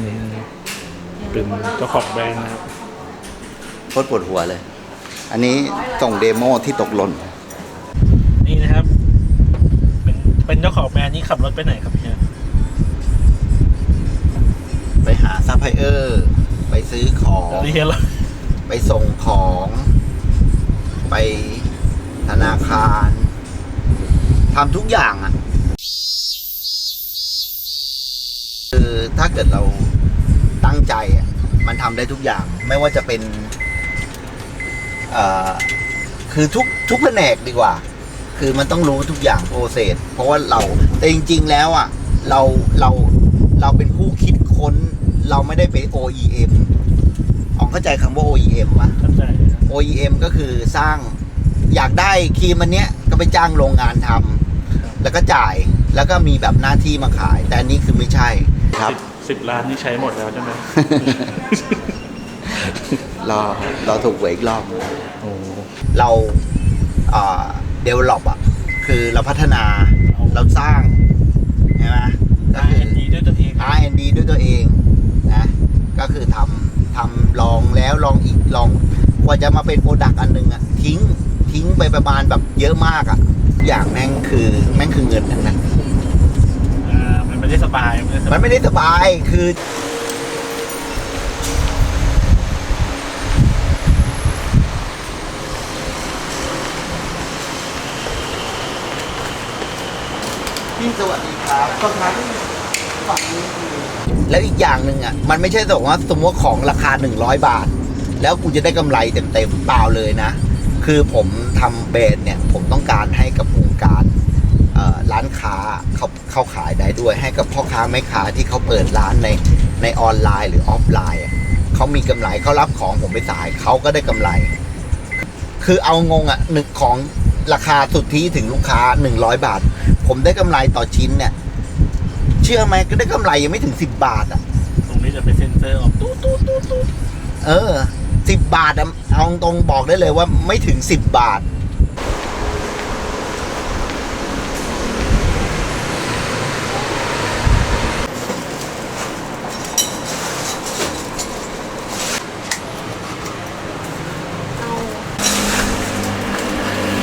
นี่นะครับเป็นเจ้าของแบรนด์นะครับโคตรปวดหัวเลย อันนี้ส่งเดโมที่ตกหล่น นี่นะครับ เป็นเป็นเจ้าของแบรนด์นี้ขับรถไปไหนครับเนี่ยไปหาซัพพลายเออร์ ไปซื้อของเรียนแล้วไปส่งของ ไปธนาคารทำทุกอย่างอะ่ ถ้าเกิดเราตั้งใจอะ่ะมันทำได้ทุกอย่างไม่ว่าจะเป็นเอ่อคือทุกทุกแผนกดีกว่า คือมันต้องรู้ทุกอย่างโปรเซสเพราะว่าเราแต่จริง ๆ แล้วอะเราเราเราเป็นผู้คิดค้น เราไม่ได้เป็น OEM อ๋องเข้าใจคำว่า OEM ปะเข้าใจครับ OEM ก็คือสร้างอยากได้ครีมอันเนี้ยก็ไปจ้างโรงงานทำแล้วก็จ่าย แล้วก็มีแบบหน้าที่มาขาย แต่อันนี้คือไม่ใช่ครับ สิบสิบล้านนี่ใช้หมดแล้วใช่ไหม รอรอถูกหวยอีกรอบ โอ้เราเอ่อ develop อะ คือเราพัฒนาเราสร้างใช่ไหมก็ได้คือ ดีด้วยตัวเอง R&D ด้วยตัวเองนะก็คือทำทำลองแล้วลองอีกลองกว่าจะมาเป็นโปรดักต์อันหนึ่งอะทิ้งทิ้งไปประมาณแบบเยอะมากอะทุกอย่างแม่งคือแม่งคือเงินทั้งนั้นอ่ามัน ไม่ได้สบายมันไม่ได้สมับานยไม่ได้สบายคือพี่สวัสดีครับตอนนั้นฝั่งนี้คือแล้วอีกอย่างหนึ่งอะ มันไม่ใช่สมมติว่าสมมติว่าของราคา 100 บาท แล้วกูจะได้กำไรเต็มๆเปล่าเลยนะ คือผมทำเบรดเนี่ย ผมต้องการให้กับวงกา รเอ่อร้านค้าเขาเขาขายได้ด้วย ให้กับพ่อค้าแม่ค้าที่เขาเปิดร้านในในออนไลน์หรือออฟไลน์อะเขามีกำไรเขารับของผมไปขายเขาก็ได้กำไร คือเอางงอะหนึ่งของราคาสุทธิถึงลูกค้า 100 บาท ผมได้กำไรต่อชิ้นเนี่ย เชื่อไหมก็ได้กำไรยังไม่ถึง 10 บาทอะ ตรงนี้จะเป็นเซ็นเซอร์ออกตู้ตู้ตู้ตู้เออสิบบาทอะเอาตรงบอกได้เลยว่าไม่ถึงสิบบาท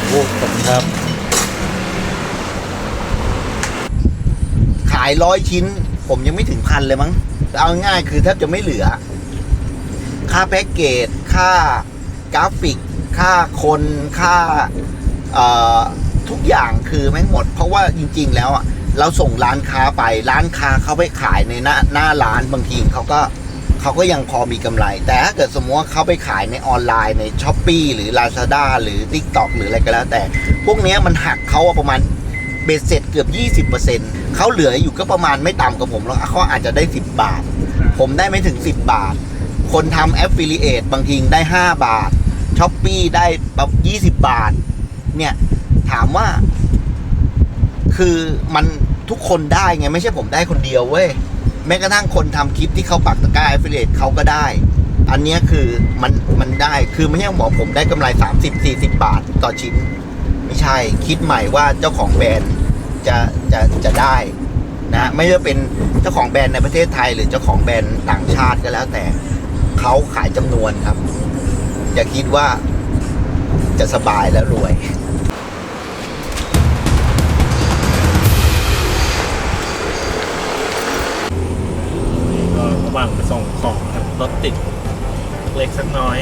โอ้ขอบคุณครับ ขายร้อยชิ้น ผมยังไม่ถึงพันเลยมั้งเอาง่ายคือแทบจะไม่เหลือ ค่าแพ็กเกจ ค่ากราฟิก ค่าคน ค่าทุกอย่างคือแม่งหมด เพราะว่าจริง ๆ แล้วอะเราส่งร้านค้าไปร้านค้าเขาไปขายในหน้าหน้าร้านบางทีเขาก็เขาก็ยังพอมีกำไร แต่ถ้าเกิดสมมติว่าเขาไปขายในออนไลน์ในช้อปปีหรือ Lazada หรือ TikTok หรืออะไรก็แล้วแต่ พวกนี้มันหักเขาประมาณ เบ็ดเสร็จเกือบ 20%เขาเหลืออยู่ก็ประมาณไม่ต่ำกว่าผมแล้วเขาอาจจะได้ 10 บาท ผมได้ไม่ถึง 10 บาท คนทำ affiliate บางทีได้ 5 บาทช้อปปี้ได้แบบ 20 บาท เนี่ย ถามว่า คือมันทุกคนได้ไง ไม่ใช่ผมได้คนเดียวเว้ย แม้กระทั่งคนทำคลิปที่เขาปักตะกร้า affiliate เขาก็ได้อันนี้คือมันมันได้คือไม่ใช่บอผมได้กำไร 30-40 บาทต่อชิ้น ไม่ใช่คิดใหม่ว่าเจ้าของแบรนด์จะจะจะได้นะไม่ว่าเป็นเจ้าของแบรนด์ในประเทศไทย หรือเจ้าของแบรนด์ต่างชาติก็แล้วแต่เขาขายจำนวนครับ อย่าคิดว่าจะสบายแล้วรวยก็ระหว่างไปส่งของครับรถติดเล็กสักน้อย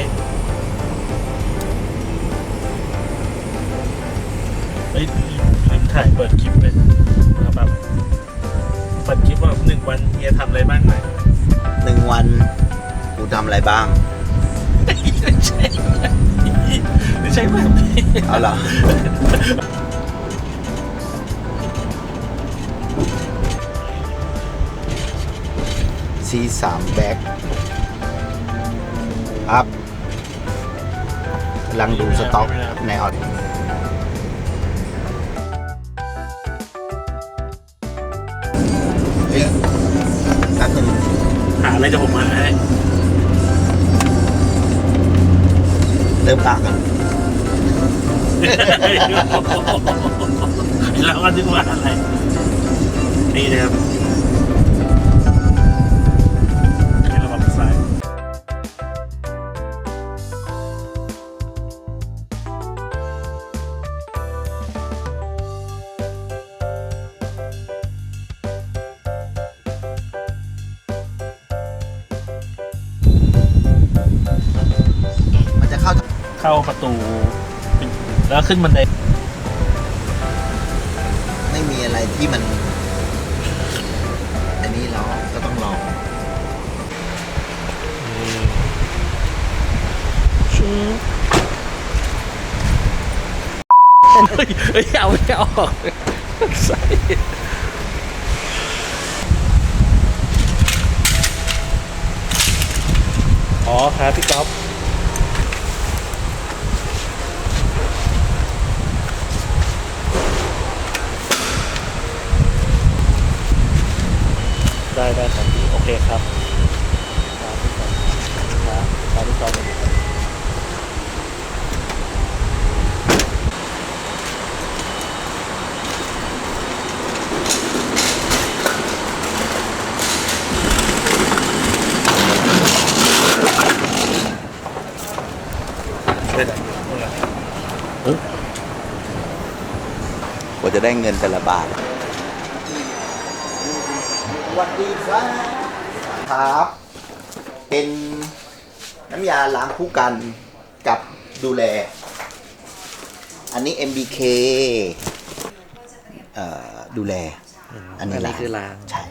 เฮ้ยลืมถ่ายเปิดคลิปเลยนะครับแบบเปิดคลิปว่าหนึ่งวันเฮียทำอะไรบ้างหน่อยหนึ่งวันกูทำอะไรบ้างไม่ใช่ไม่ใช่แบบนี้เอาเหรอซีสามแบ็คครับกำลังดูสต็อกในออด อะไรจะผมมาให้เริ่มต่างกันแล้วก็นึกว่าอะไร นี่นะครับ ประตู แล้วขึ้นบันไดไม่มีอะไรที่มัน อันนี้เราก็ต้องลองเฮ้ยเฮ้ยเอาไม่ออกใส่อ๋อครับพี่ก๊อฟ ได้ได้ครับพี่โอเคครับครับพี่ก๊อฟครับครับพี่ก๊อฟสวัสดีครับเป็นกว่าจะได้เงินแต่ละบาทส วัสดีครับครับ เป็นน้ำยาล้างผู้กันกับดูแล อันนี้ MBK เอ่อดูแล อันนี้อันนี้คือล้าง ใช่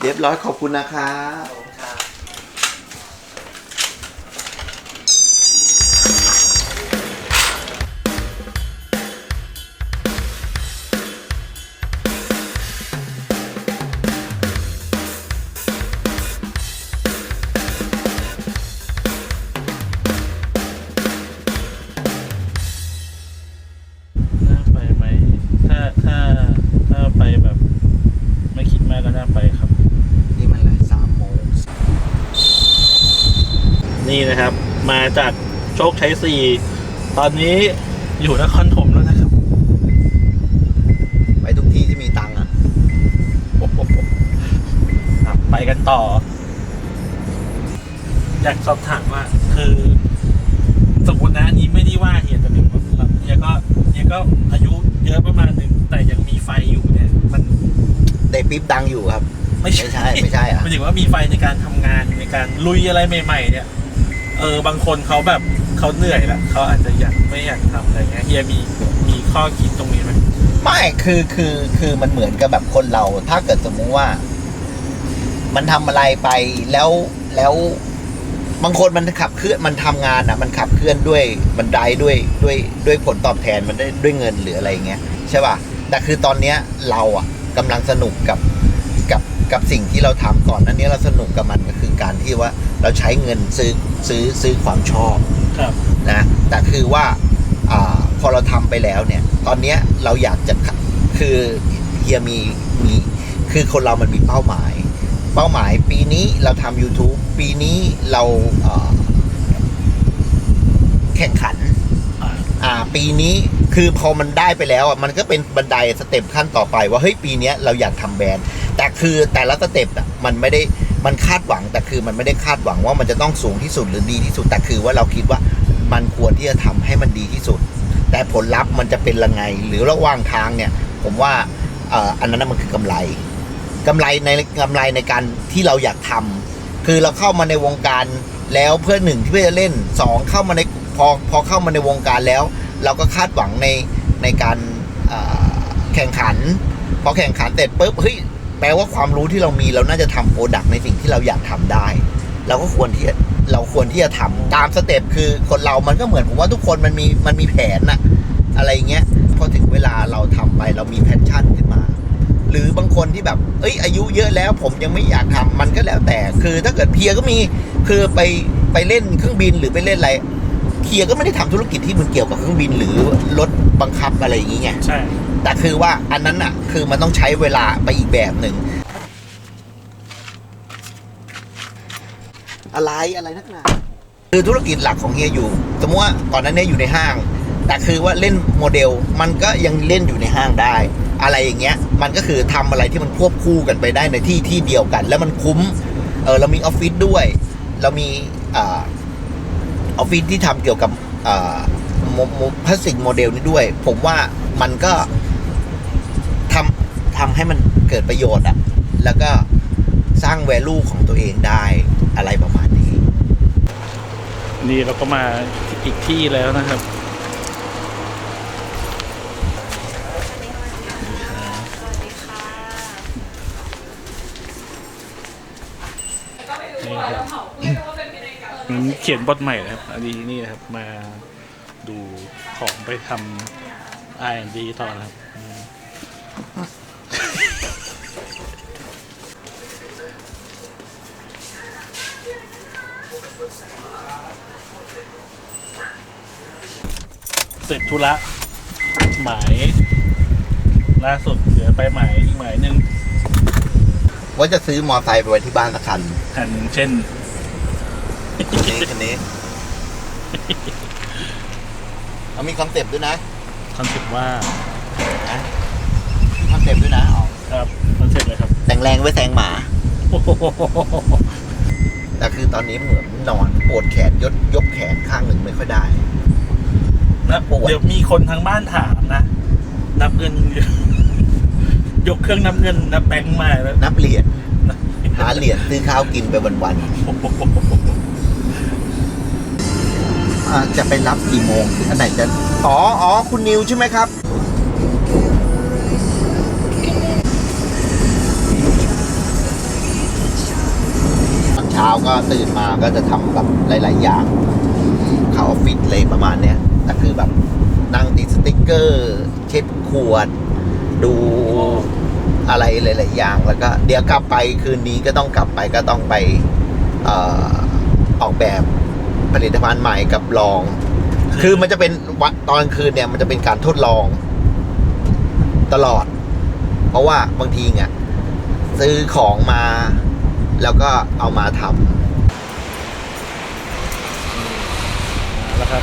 เรียบร้อยขอบคุณนะครับ จากโชคชัยสี่ตอนนี้อยู่นครถมแล้วนะครับ ไปทุกที่ที่มีตังค์อะครับไปกันต่อ อยากสอบถามว่าคือสมมตินะอันนี้ไม่ได้ว่าเฮียจะเป็นแบบเฮียก็เฮียก็อายุเยอะประมาณหนึ่งแต่ยังมีไฟอยู่เนี่ยมันได้ปิ๊บดังอยู่ครับไม่ไม่ใช่ไม่ใช่อะ หมายถึงว่ามีไฟในการทำงานในการลุยอะไรใหม่ ๆ เนี่ย เออบางคนเขาแบบเขาเหนื่อยละเขาอาจจะอยากไม่อยากทำอะไรเงี้ยเฮียมีมีข้อคิดตรงนี้ไหมไม่คือคือคือมันเหมือนกับแบบคนเรา ถ้าเกิดสมมุติว่า มันทำอะไรไปแล้วแล้ว บางคนมันขับเคลื่อนมันทำงานอะ มันขับเคลื่อนด้วยมันได้ด้วยด้วยด้วยผลตอบแทนมันได้ด้วยเงินหรืออะไรเงี้ยใช่ป่ะแต่คือตอนเนี้ยเราอะกำลังสนุกกับ กับกับสิ่งที่เราทำก่อนนั้นเนี้ยเราสนุกกับมันก็คือการที่ว่าเราใช้เงินซื้อซื้อซื้อความชอบครับนะแต่คือว่าอาพอเราทำไปแล้วเนี่ย ตอนเนี้ยเราอยากจะขะคือเฮียมีมีคือคนเรามันมีเป้าหมาย เป้าหมายปีนี้เราทำ YouTube ปีนี้เราเอ่อแข่งขัน อ่าอ่าปีนี้ คือพอมันได้ไปแล้วอะมันก็เป็นบันไดสเต็ปขั้นต่อไปว่าเฮ้ยปีนี้เราอยากทำแบรนด์ แต่คือแต่ละสเต็ปอะมันไม่ได้มันคาดหวังแต่คือมันไม่ได้คาดหวังว่ามันจะต้องสูงที่สุดหรือดีที่สุดแต่คือว่าเราคิดว่ามันควรที่จะทำให้มันดีที่สุด แต่ผลลัพธ์มันจะเป็นยังไง หรือระหว่างทางเนี่ย ผมว่าเอ่ออันนั้นมันคือกำไรกำไรในกำไรในการที่เราอยากทำคือเราเข้ามาในวงการแล้วเพื่อหนึ่งที่เพื่อจะเล่นสองเข้ามาในพอพอเข้ามาในวงการแล้ว เราก็คาดหวังในในการแข่งขันพอแข่งขันเสร็จปุ๊บเฮ้ยแปลว่าความรู้ที่เรามีเราน่าจะทำโปรดักต์ในสิ่งที่เราอยากทำได้ เราก็ควรที่จะเราควรที่จะทำตามสเต็ปคือคนเรามันก็เหมือนผมว่าทุกคนมันมีมันมีแผนน่ะอะไรเงี้ยพอถึงเวลาเราทำไปเรามีแพชชั่นขึ้นมา หรือบางคนที่แบบ เอ้ย อายุเยอะแล้วผมยังไม่อยากทำมันก็แล้วแต่ คือถ้าเกิดเพียก็มีคือไปไปเล่นเครื่องบินหรือไปเล่นอะไร เพียก็ไม่ได้ทำธุรกิจที่มันเกี่ยวกับเครื่องบินหรือรถบังคับอะไรอย่างเงี้ยใช่แต่คือว่าอันนั้นอะคือมันต้องใช้เวลาไปอีกแบบหนึ่งอะไรอะไรนักหนาคือธุรกิจหลักของเฮียอยู่ สมมติว่าก่อนหนั้นเนี่ยอยู่ในห้าง แต่คือว่าเล่นโมเดลมันก็ยังเล่นอยู่ในห้างได้ อะไรอย่างเงี้ย มันก็คือทำอะไรที่มันควบคู่กันไปได้ในที่ที่เดียวกัน แล้วมันคุ้ม เออเรามีออฟฟิศด้วย เรามีอ่า ออฟฟิศที่ทำเกี่ยวกับโมโมพลาสติกโมเดลนี้ด้วย ผมว่ามันก็ทำทำให้มันเกิดประโยชน์อะแล้วก็สร้างแวลูของตัวเองได้อะไรประมาณนี้ นี่เราก็มาอีกที่แล้วนะครับ นี่ครับ งั้นเขียนบทใหม่นะครับ อันนี้นี่นะครับมาดูของไปทำ R&D ต่อนะครับอืมเสร็จธุระหมายล่าสุดเหลือไปหมายอีกหมายหนึ่งว่าจะซื้อมอไซค์ไปไว้ที่บ้านสักคันคันเช่น คันนี้คันนี้เอามีคอนเซปต์ด้วยนะคอนเซ็ปต์ว่ามีคอนเซปต์ด้วยนะอ๋อครับคอนเซ็ปต์เลยครับแต่งแรงไว้แซงหมาแต่คือตอนนี้เหมือนนอนปวดแขนยกยกแขนข้างหนึ่งไม่ค่อยได้ นะปวด เดี๋ยวมีคนทางบ้านถามนะ นับเงินยกเครื่องนับเงินนับแบงค์มาแล้วนับเหรียญหาเหรียญซื้อข้าวกินไปวันๆอ่าจะไปรับกี่โมงอันไหนจะอ๋ออ๋อคุณนิวใช่ไหมครับ ตอนเช้าก็ตื่นมาก็จะทำแบบหลาย ๆ อย่าง เข้าออฟฟิศเลยประมาณเนี้ยแต่คือแบบนั่งติดสติกเกอร์ เช็ดขวด ดูอะไรหลาย ๆ อย่าง แล้วก็เดี๋ยวกลับไปคืนนี้ก็ต้องกลับไปก็ต้องไปเอ่อออกแบบ ผลิตภัณฑ์ใหม่กับลอง คือมันจะเป็นวันตอนกลางคืนเนี่ย มันจะเป็นการทดลอง ตลอด เพราะว่าบางทีเนี่ยซื้อของมา แล้วก็เอามาทำแล้วครับ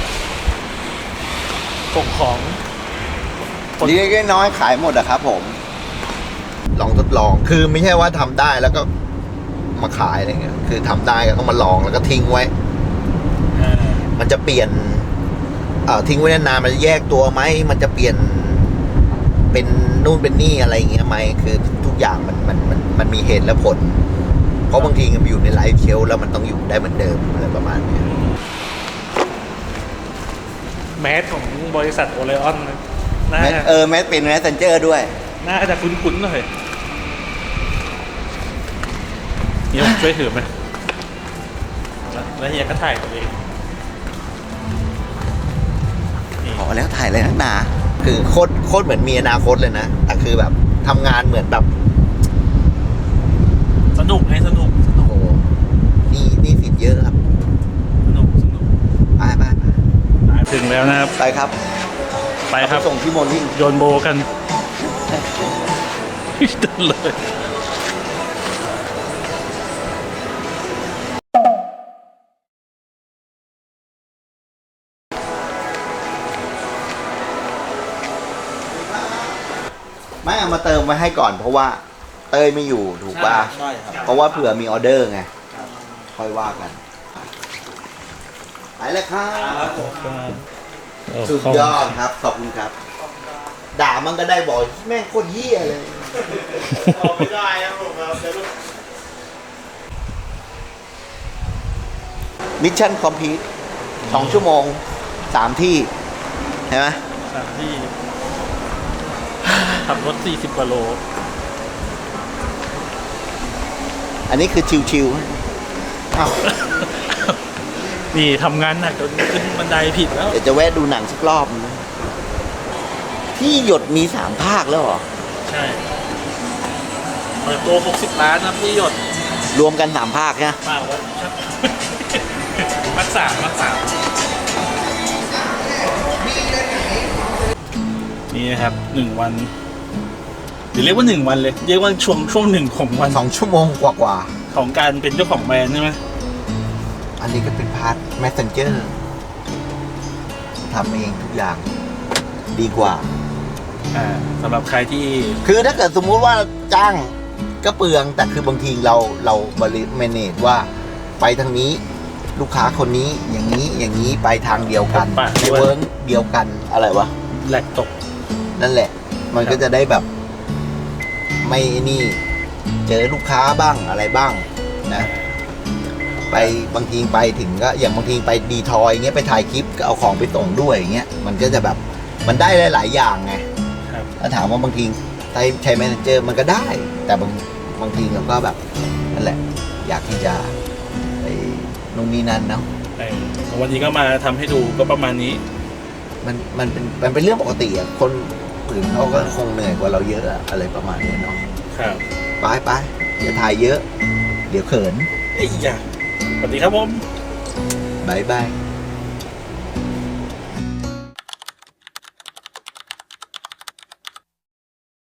ส่งของคนเล็กๆน้อยๆขายหมดอะครับผม ลองทดลอง คือไม่ใช่ว่าทำได้แล้วก็มาขายอะไรเงี้ย คือทำได้ก็ต้องมาลองแล้วก็ทิ้งไว้อ่า มันจะเปลี่ยนเอ่อทิ้งไว้นานๆมันจะแยกตัวไหมมันจะเปลี่ยนเป็นนู่นเป็นนี่อะไรอย่างเงี้ยไหมคือทุกอย่างมันมันมันมันมีเหตุและผล เพราะบางทีมันอยู่ในไลฟ์เชลฟ์แล้วมันต้องอยู่ได้เหมือนเดิมอะไรประมาณเนี้ยแมสของบริษัทโอเลออนนะน่าแมสจะเออแมสเป็นแมสเซนเจอร์ด้วย น่าจะคุ้นๆหน่อยเฮียผมช่วยถือไหมแล้วแล้วเฮียก็ถ่ายตัวเอง นี่พอแล้วถ่ายอะไรนักหนา คือโคตรโคตรเหมือนมีอนาคตเลยนะ แต่คือแบบทำงานเหมือนแบบ สนุกไงสนุกสนุโอ้กโหนี่นี่สิทธิ์เยอะครับ สนุกสนุกไปไปไปถึงแล้วนะครับ ไปครับ ไปครับเอาส่งที่โมลิ่งโยนโบกันเดินเลย ไม่เอามาเติมไว้ให้ก่อนเพราะว่าเต้ยไม่อยู่ถูกป่ะ ใช่ครับ เพราะว่าเผื่อมีออเดอร์ไง ค่อยว่ากัน ไปเลยครับ สุดยอดครับ ขอบคุณครับ ด่ามันก็ได้บอกแม่งโคตรเหี้ยเลยไม่ได้ครับผมครับมิชชั่นคอมพลีทสองชั่วโมงสามที่เห็นไหม สถานที่ ขับรถ 40กว่าโล อันนี้คือชิวๆอ้าวนี่ทำงานหนักจนขึ้นบันไดผิดแล้ว เดี๋ยวจะแวะดูหนังสักรอบนึงที่หยดมีสามภาคแล้วเหรอ ใช่เปิดตัว60 ล้านนะพี่หยด รวมกันสามภาคใช่ไหมมากวะมักสามมักสามนี่นะครับหนึ่งวัน หรือเรียกว่าหนึ่งวันเลย เรียกว่าช่วงช่วงหนึ่งของวันสองชั่วโมงกว่าของการเป็นเจ้าของแบรนด์ใช่ไหมๆอันนี้ก็เป็นพาร์ท messenger ทำเองทุกอย่างดีกว่า อ่าสำหรับใครที่ คือถ้าเกิดสมมุติว่าจ้างก็เปลือง แต่คือบางทีเราเราบริเมเนจว่าไปทางนี้ลูกค้าคนนี้อย่างนี้อย่างนี้ไปทางเดียวกันปะ ในเวิร์กเดียวกันอะไรวะ แหลกตก นั่นแหละ มันครับก็จะได้แบบ ไม่นี่ เจอลูกค้าบ้างอะไรบ้างนะ ไปบางทีไปถึงก็อย่างบางทีไปดีทอยเงี้ยไปถ่ายคลิปก็เอาของไปส่งด้วยอย่างเงี้ยมันก็จะแบบมันได้หลาย ๆ อย่างไงครับถ้าถามว่าบางทีใช้ใช้แมเนเจอร์มันก็ได้ แต่บางบางทีเราก็แบบนั่นแหละ อยากที่จะไปนู่นนี่นั่นเนาะเออวันนี้ก็มาทำให้ดูก็ประมาณนี้ มันมันเป็นมันเป็นเรื่องปกติอะคน อื่นเขาก็คงเหนื่อยกว่าเราเยอะอะอะไรประมาณนี้เนาะครับไปไปอย่าถ่ายเยอะ เดี๋ยวเขินไอ้ยยาสวัสดีครับผมบายบาย